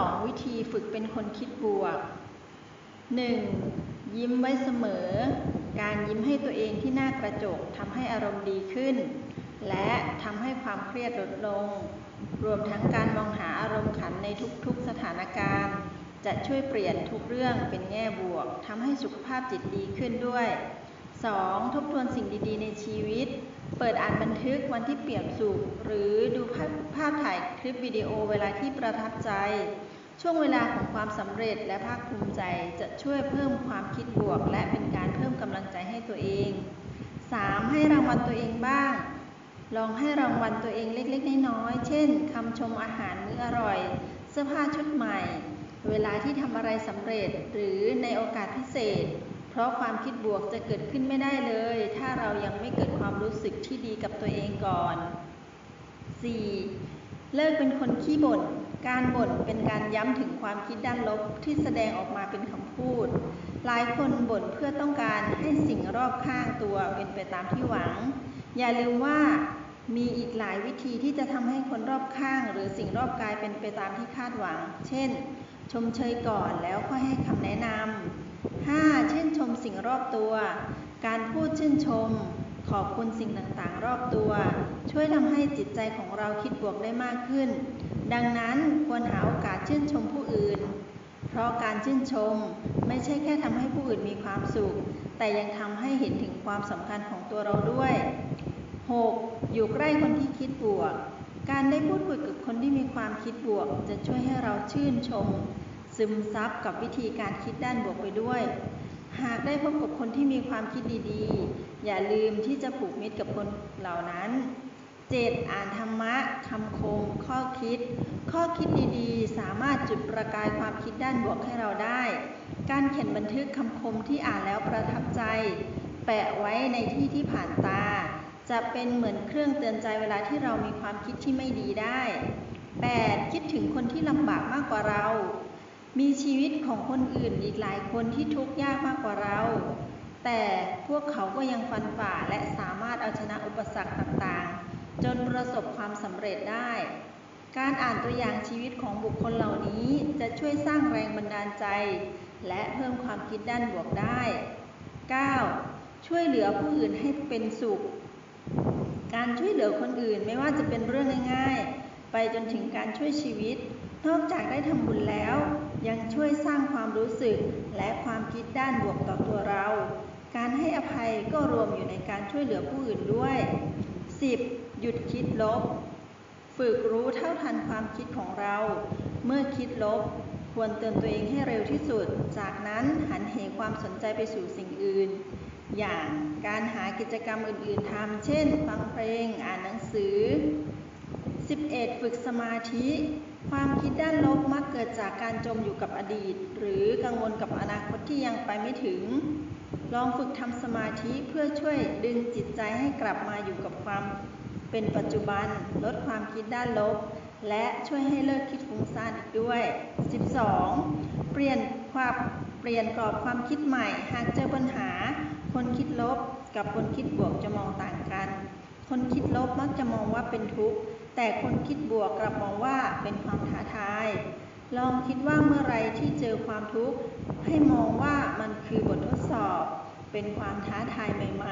2. วิธีฝึกเป็นคนคิดบวก 1. ยิ้มไว้เสมอ การยิ้มให้ตัวเองที่หน้ากระจกทำให้อารมณ์ดีขึ้น และทำให้ความเครียดลดลง รวมทั้งการมองหาอารมณ์ขันในทุกๆสถานการณ์ จะช่วยเปลี่ยนทุกเรื่องเป็นแง่บวกทำให้สุขภาพจิตดีขึ้นด้วย 2. ทบทวนสิ่งดีๆ ในชีวิต เปิดอ่านบันทึกวันที่เปี่ยนสุข หรือดูภาพภาพถ่ายคลิปวิดีโอเวลาที่ประทับใจ ช่วงเวลาของความสำเร็จและภาคภูมิใจจะช่วยเพิ่มความคิดบวก และเป็นการเพิ่มกำลังใจให้ตัวเอง 3. ให้รางวัลตัวเองบ้าง ลองให้รางวัลตัวเองเล็กๆ น้อยๆ เช่นคำชมอาหารมื้ออร่อย เสื้อผ้าชุดใหม่ เวลาที่ทำอะไรสำเร็จหรือในโอกาสพิเศษ เพราะความคิดบวกจะเกิดขึ้นไม่ได้เลย ถ้าเรายังไม่เกิดความรู้สึกที่ดีกับตัวเองก่อน 4. เลิกเป็นคนขี้บ่น การบ่นเป็นการย้ำถึงความคิดด้านลบที่แสดงออกมาเป็นคำพูด หลายคนบ่นเพื่อต้องการให้สิ่งรอบข้างตัวเป็นไปตามที่หวัง อย่าลืมว่ามีอีกหลายวิธีที่จะทำให้คนรอบข้าง หรือสิ่งรอบกายเป็นไปตามที่คาดหวัง เช่น ชมเชยก่อนแล้วค่อยให้คำแนะนำ 5. ชื่นชมสิ่งรอบตัว การพูดชื่นชม ขอบคุณสิ่งต่างๆ รอบตัว ช่วยทำให้จิตใจของเราคิดบวกได้มากขึ้น ดังนั้นควรหาโอกาสชื่นชมผู้อื่น เพราะการชื่นชมไม่ใช่แค่ทำให้ผู้อื่นมีความสุข แต่ยังทำให้เห็นถึงความสำคัญของตัวเราด้วย 6. อยู่ใกล้คนที่คิดบวก การได้พูดคุยกับคนที่มีความคิดบวก จะช่วยให้เราชื่นชม ซึมซับกับวิธีการคิดด้านบวกไปด้วย หากได้พบกับคนที่มีความคิดดีๆ อย่าลืมที่จะผูกมิตรกับคนเหล่านั้น 7. อ่านธรรมะคำคม ข้อคิด ข้อคิดดีๆ สามารถจุดประกายความคิดด้านบวกให้เราได้ การเขียนบันทึกคำคมที่อ่านแล้วประทับใจ แปะไว้ในที่ที่ผ่านตา จะเป็นเหมือนเครื่องเตือนใจเวลาที่เรามีความคิดที่ไม่ดีได้ 8. คิดถึงคนที่ลำบากมากกว่าเรา มีชีวิตของคนอื่นอีกหลายคนที่ทุกข์ยากมากกว่าเรา แต่พวกเขาก็ยังฟันฝ่าและสามารถเอาชนะอุปสรรคต่างๆ จนประสบความสำเร็จได้ การอ่านตัวอย่างชีวิตของบุคคลเหล่านี้จะช่วยสร้างแรงบันดาลใจ และเพิ่มความคิดด้านบวกได้ 9. ช่วยเหลือผู้อื่นให้เป็นสุข การช่วยเหลือคนอื่นไม่ว่าจะเป็นเรื่องง่าย ๆ ไปจนถึงการช่วยชีวิต นอกจากได้ทำบุญแล้ว ยังช่วยส รู้สึกและความคิดด้านบวกต่อตัวเรา การให้อภัยก็รวมอยู่ในการช่วยเหลือผู้อื่นด้วย 10. หยุดคิดลบ ฝึกรู้เท่าทันความคิดของเรา เมื่อคิดลบ ควรเตือนตัวเองให้เร็วที่สุด จากนั้นหันเหความสนใจไปสู่สิ่งอื่น อย่างการหากิจกรรมอื่น ๆทำเช่น ฟังเพลง อ่านหนังสือ 11. ฝึกสมาธิ ความคิดด้าน กเกิดจากการจมอยู่กับอดีต หรือกังวลกับอนาคตที่ยังไปไม่ถึง ลองฝึกทำสมาธิเพื่อช่วยดึงจิตใจให้กลับมาอยู่กับความเป็นปัจจุบัน ลดความคิดด้านลบ และช่วยให้เลิกคิดฟุ้งซ่านอีกด้วย 12. เปลี่ยนความเปลี่ยนกรอบความคิดใหม่ หากเจอปัญหา คนคิดลบกับคนคิดบวกจะมองต่างกัน คนคิดลบมักจะมองว่าเป็นทุกข์แต่คนคิดบวกกลับมองว่าเป็นความท้าทาย ลองคิดว่าเมื่อไรที่เจอความทุกข์ให้มองว่ามันคือบททดสอบ เป็นความท้าทายใหม่